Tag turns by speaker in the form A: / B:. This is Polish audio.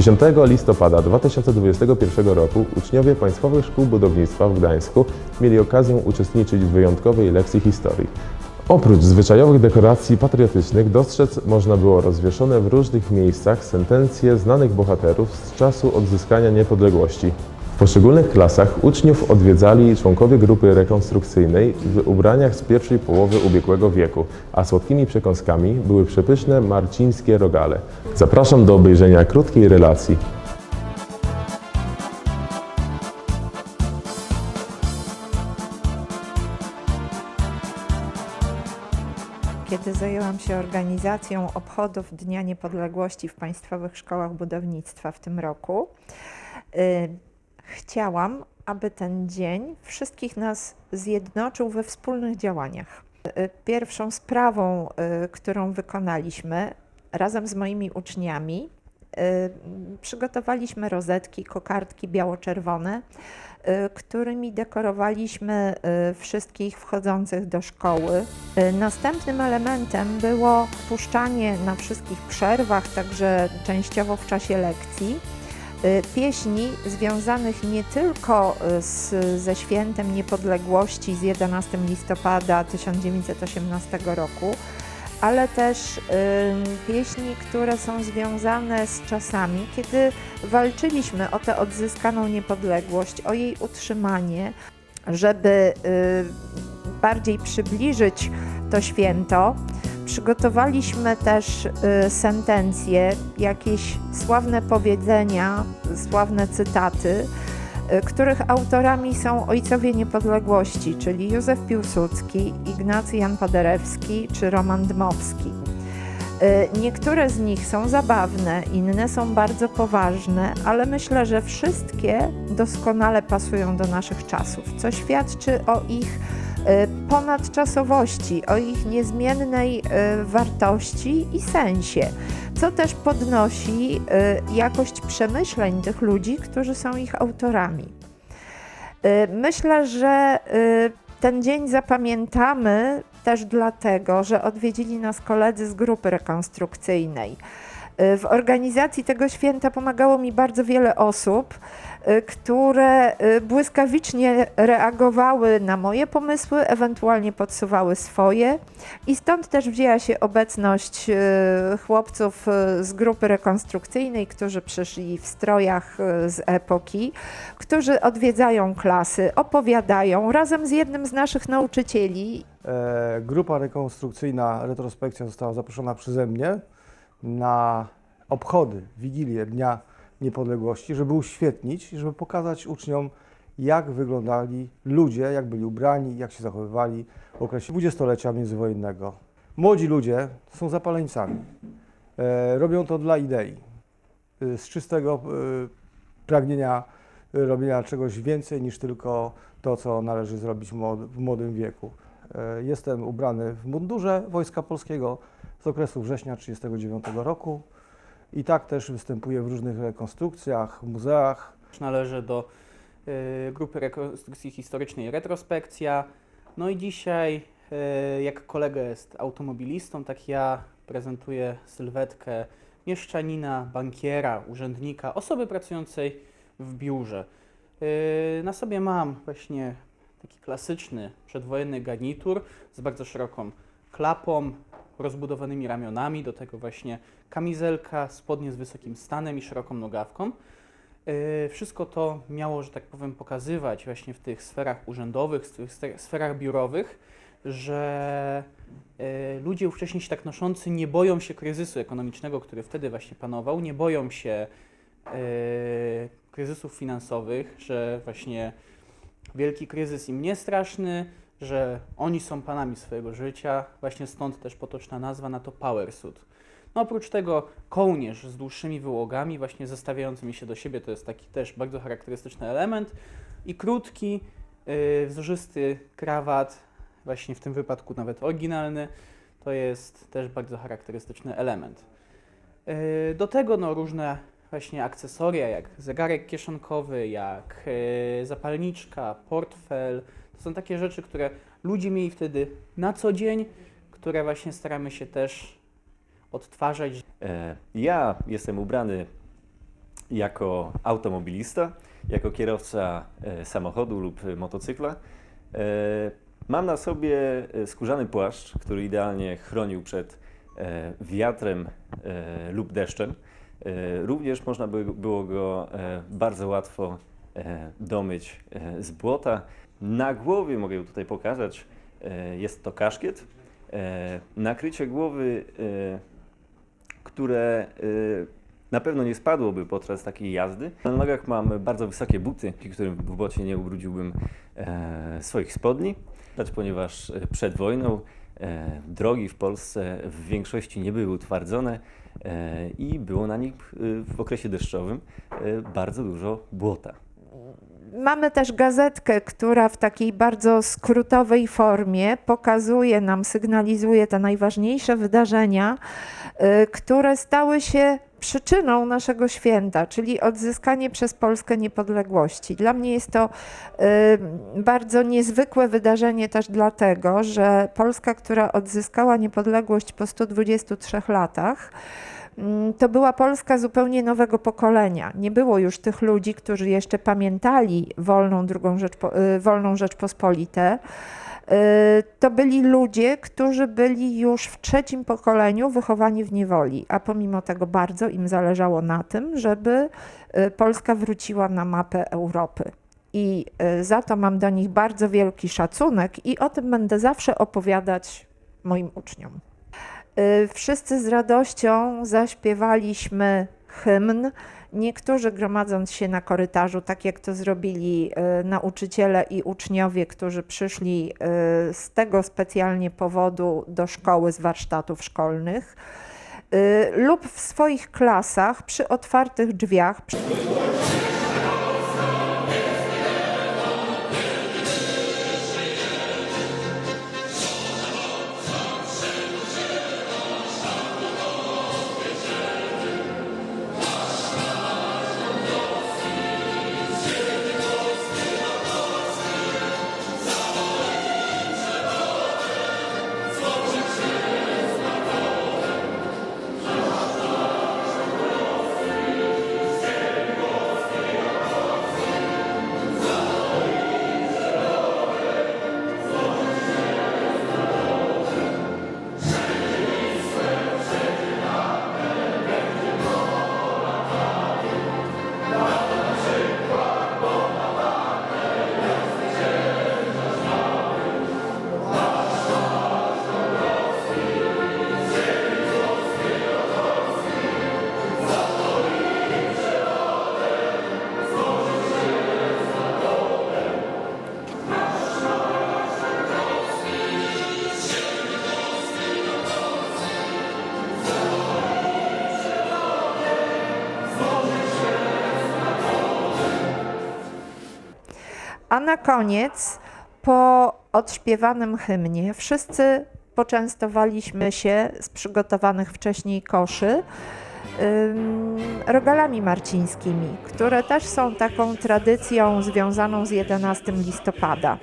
A: 10 listopada 2021 roku uczniowie Państwowych Szkół Budownictwa w Gdańsku mieli okazję uczestniczyć w wyjątkowej lekcji historii. Oprócz zwyczajowych dekoracji patriotycznych dostrzec można było rozwieszone w różnych miejscach sentencje znanych bohaterów z czasu odzyskania niepodległości. Poszczególnych klasach uczniów odwiedzali członkowie grupy rekonstrukcyjnej w ubraniach z pierwszej połowy ubiegłego wieku, a słodkimi przekąskami były przepyszne marcińskie rogale. Zapraszam do obejrzenia krótkiej relacji.
B: Kiedy zajęłam się organizacją obchodów Dnia Niepodległości w Państwowych Szkołach Budownictwa w tym roku, y, chciałam, aby ten dzień wszystkich nas zjednoczył we wspólnych działaniach. Y, Pierwszą sprawą, y, którą wykonaliśmy razem z moimi uczniami, y, przygotowaliśmy rozetki, kokardki biało-czerwone, którymi dekorowaliśmy wszystkich wchodzących do szkoły. Następnym elementem było puszczanie na wszystkich przerwach, także częściowo w czasie lekcji, pieśni związanych nie tylko y, z, ze świętem niepodległości z 11 listopada 1918 roku, ale też y, pieśni, które są związane z czasami, kiedy walczyliśmy o tę odzyskaną niepodległość, o jej utrzymanie, żeby y, bardziej przybliżyć to święto. Przygotowaliśmy też y, sentencje, jakieś sławne powiedzenia, sławne cytaty, y, których autorami są ojcowie niepodległości, czyli Józef Piłsudski, Ignacy Jan Paderewski czy Roman Dmowski. Y, Niektóre z nich są zabawne, inne są bardzo poważne, ale myślę, że wszystkie doskonale pasują do naszych czasów, co świadczy o ich ponadczasowości, o ich niezmiennej y, wartości i sensie, co też podnosi y, jakość przemyśleń tych ludzi, którzy są ich autorami. Y, Myślę, że y, ten dzień zapamiętamy też dlatego, że odwiedzili nas koledzy z grupy rekonstrukcyjnej. Y, W organizacji tego święta pomagało mi bardzo wiele osób, y, które y, błyskawicznie reagowały na moje pomysły, ewentualnie podsuwały swoje. I stąd też wzięła się obecność chłopców z grupy rekonstrukcyjnej, którzy przyszli w strojach z epoki, którzy odwiedzają klasy, opowiadają razem z jednym z naszych nauczycieli.
C: E, Grupa rekonstrukcyjna Retrospekcja została zaproszona przeze mnie na obchody, wigilię Dnia Niepodległości, żeby uświetnić, żeby pokazać uczniom, jak wyglądali ludzie, jak byli ubrani, jak się zachowywali w okresie dwudziestolecia międzywojennego. Młodzi ludzie są zapaleńcami. E, Robią to dla idei, e, z czystego e, pragnienia robienia czegoś więcej niż tylko to, co należy zrobić w młodym wieku. E, Jestem ubrany w mundurze Wojska Polskiego z okresu września 1939 roku i tak też występuję w różnych rekonstrukcjach, muzeach.
D: Należy do y, grupy rekonstrukcji historycznej Retrospekcja. No i dzisiaj, y, jak kolega jest automobilistą, tak ja prezentuję sylwetkę mieszczanina, bankiera, urzędnika, osoby pracującej w biurze. Na sobie mam właśnie taki klasyczny przedwojenny garnitur z bardzo szeroką klapą, rozbudowanymi ramionami, do tego właśnie kamizelka, spodnie z wysokim stanem i szeroką nogawką. Yy, Wszystko to miało, że tak powiem, pokazywać właśnie w tych sferach urzędowych, w tych sferach biurowych, że yy, ludzie ówcześnie się tak noszący nie boją się kryzysu ekonomicznego, który wtedy właśnie panował, nie boją się yy, kryzysów finansowych, że właśnie wielki kryzys im nie straszny, że oni są panami swojego życia, właśnie stąd też potoczna nazwa na to power suit. No oprócz tego kołnierz z dłuższymi wyłogami, właśnie zestawiającymi się do siebie, to jest taki też bardzo charakterystyczny element. I krótki, yy, wzorzysty krawat, właśnie w tym wypadku nawet oryginalny, to jest też bardzo charakterystyczny element. Yy, do tego no, różne właśnie akcesoria, jak zegarek kieszonkowy, jak yy, zapalniczka, portfel. To są takie rzeczy, które ludzie mieli wtedy na co dzień, które właśnie staramy się też odtwarzać.
E: E, Ja jestem ubrany jako automobilista, jako kierowca e, samochodu lub e, motocykla. E, Mam na sobie e, skórzany płaszcz, który idealnie chronił przed e, wiatrem e, lub deszczem. E, Również można by było go e, bardzo łatwo e, domyć z błota. Na głowie mogę tutaj pokazać, jest to kaszkiet. Nakrycie głowy, które na pewno nie spadłoby podczas takiej jazdy. Na nogach mam bardzo wysokie buty, którym w bocie nie ubrudziłbym swoich spodni, ponieważ przed wojną drogi w Polsce w większości nie były utwardzone e, i było na nich e, w okresie deszczowym e, bardzo dużo błota.
B: Mamy też gazetkę, która w takiej bardzo skrótowej formie pokazuje nam, sygnalizuje te najważniejsze wydarzenia, które stały się przyczyną naszego święta, czyli odzyskanie przez Polskę niepodległości. Dla mnie jest to y, bardzo niezwykłe wydarzenie też dlatego, że Polska, która odzyskała niepodległość po 123 latach, Mm, to była Polska zupełnie nowego pokolenia. Nie było już tych ludzi, którzy jeszcze pamiętali wolną, drugą Rzeczpo, y, wolną Rzeczpospolitę. Y, To byli ludzie, którzy byli już w trzecim pokoleniu wychowani w niewoli, a pomimo tego bardzo im zależało na tym, żeby y, Polska wróciła na mapę Europy. I y, za to mam do nich bardzo wielki szacunek i o tym będę zawsze opowiadać moim uczniom. Wszyscy z radością zaśpiewaliśmy hymn. Niektórzy gromadząc się na korytarzu, tak jak to zrobili y, nauczyciele i uczniowie, którzy przyszli y, z tego specjalnie powodu do szkoły z warsztatów szkolnych, y, lub w swoich klasach przy otwartych drzwiach. A na koniec, po odśpiewanym hymnie, wszyscy poczęstowaliśmy się z przygotowanych wcześniej koszy rogalami marcińskimi, które też są taką tradycją związaną z 11 listopada.